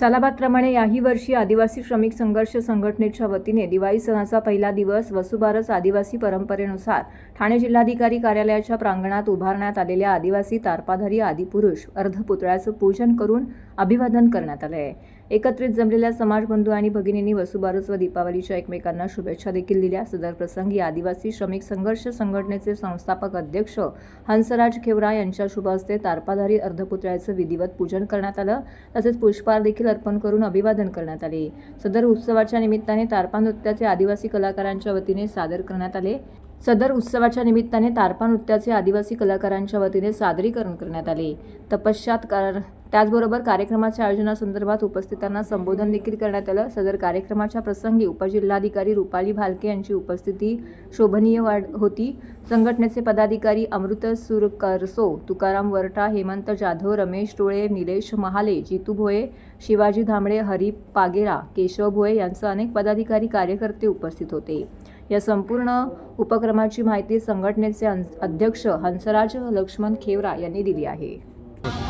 सालाबादप्रमाणे याही वर्षी आदिवासी श्रमिक संघर्ष संघटनेच्या वतीने दिवाळी सणाचा पहिला दिवस वसुबारस आदिवासी परंपरेनुसार ठाणे जिल्हाधिकारी कार्यालयाच्या प्रांगणात उभारण्यात आलेल्या आदिवासी तारपाधारी आदिपुरुष अर्धपुतळ्याचं पूजन करून अभिवादन करण्यात आलं आहे एकत्रित जमलेल्या समाजबंधू आणि भगिनींनी वसुबारस व दीपावलीच्या एकमेकांना शुभेच्छा देखील दिल्या. सदर प्रसंगी आदिवासी श्रमिक संघर्ष संघटनेचे संस्थापक अध्यक्ष हंसराज खेवरा यांच्या शुभ हस्ते तारपाधारी अर्धपुतळ्याचं विधिवत पूजन करण्यात आलं. तसेच पुष्पहार देखील अर्पण करून अभिवादन करण्यात आले. सदर उत्सवाच्या निमित्ताने तारपा नृत्याचे आदिवासी कलाकारांच्या वतीने सादर करण्यात आले. सदर उत्सवाच्या निमित्ताने तारपा नृत्याचे आदिवासी कलाकारांच्या वतीने सादरीकरण करण्यात आले. तपश्चात कार त्याचबरोबर कार्यक्रमाच्या आयोजनासंदर्भात उपस्थितांना संबोधन देखील करण्यात आलं. सदर कार्यक्रमाच्या प्रसंगी उपजिल्हाधिकारी रुपाली भालके यांची उपस्थिती शोभनीय वाढ होती. संघटनेचे पदाधिकारी अमृत सुरकरसो तुकाराम वरटा हेमंत जाधव रमेश टोळे निलेश महाले जितू भोये शिवाजी धामडे हरी पागेरा केशव भोये यांसह अनेक पदाधिकारी कार्यकर्ते उपस्थित होते. या संपूर्ण उपक्रमाची माहिती संघटनेचे अं- अध्यक्ष हंसराज लक्ष्मण खेवरा यांनी दिली आहे.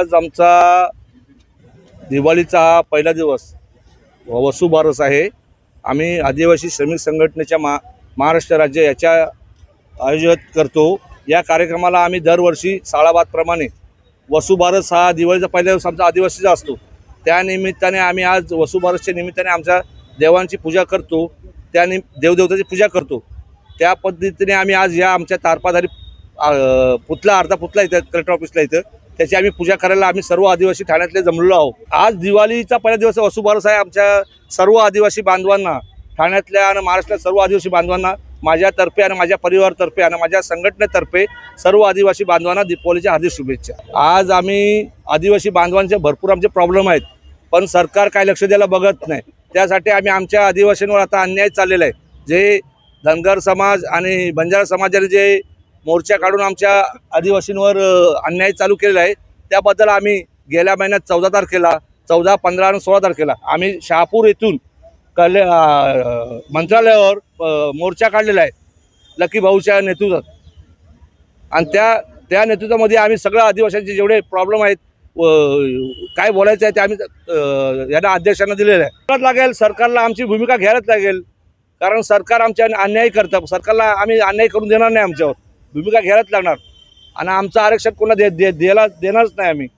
आज आमचा दिवाळीचा हा पहिला दिवस वसुबारस आहे. आम्ही आदिवासी श्रमिक संघटनेच्या मा महाराष्ट्र राज्य याच्या आयोजित करतो. या कार्यक्रमाला आम्ही दरवर्षी साळाबादप्रमाणे वसुबारस हा दिवाळीचा पहिला दिवस आमचा आदिवासीचा असतो. त्या निमित्ताने आम्ही आज वसुबारसच्या निमित्ताने आमच्या देवांची पूजा करतो. त्या निम देवदेवताची पूजा करतो. त्या पद्धतीने आम्ही आज या आमच्या तारपाधारी पुतला अर्धा पुतला इथं कलेक्टर ऑफिसला इथं त्याची आम्ही पूजा करायला आम्ही सर्व आदिवासी ठाण्यातले जमलेलो आहोत. आज दिवाळीचा पहिला दिवस वसुबारस आहे आमच्या सर्व आदिवासी बांधवांना ठाण्यातल्या आणि महाराष्ट्रातल्या सर्व आदिवासी बांधवांना माझ्यातर्फे आणि माझ्या परिवारातर्फे आणि माझ्या संघटनेतर्फे सर्व आदिवासी बांधवांना दीपावलीच्या हार्दिक शुभेच्छा. आज आम्ही आदिवासी बांधवांचे भरपूर आमचे प्रॉब्लेम आहेत पण सरकार काय लक्ष द्यायला बघत नाही. त्यासाठी आम्ही आमच्या आदिवासींवर आता अन्याय चाललेला आहे. जे धनगर समाज आणि बंजारा समाजाने जे मोर्चा काढून आमच्या आदिवासींवर अन्याय चालू केलेला आहे. त्याबद्दल आम्ही गेल्या महिन्यात चौदा तारखेला चौदा पंधरा आणि सोळा तारखेला आम्ही शहापूर येथून कले मंत्रालयावर मोर्चा काढलेला आहे. लकी भाऊच्या नेतृत्वात. आणि त्या त्या नेतृत्वामध्ये आम्ही सगळ्या आदिवासींचे जेवढे प्रॉब्लेम आहेत व काय बोलायचं आहे ते आम्ही यांना अध्यक्षांना दिलेलं आहे. परत लागेल सरकारला आमची भूमिका घ्यायलाच लागेल. कारण सरकार आमच्या अन्याय करतं. सरकारला आम्ही अन्याय करून देणार नाही आमच्यावर. भूमिका घ्यायलाच लागणार. आणि आमचं आरक्षण कोणा दे दे द्यायला देणारच नाही आम्ही.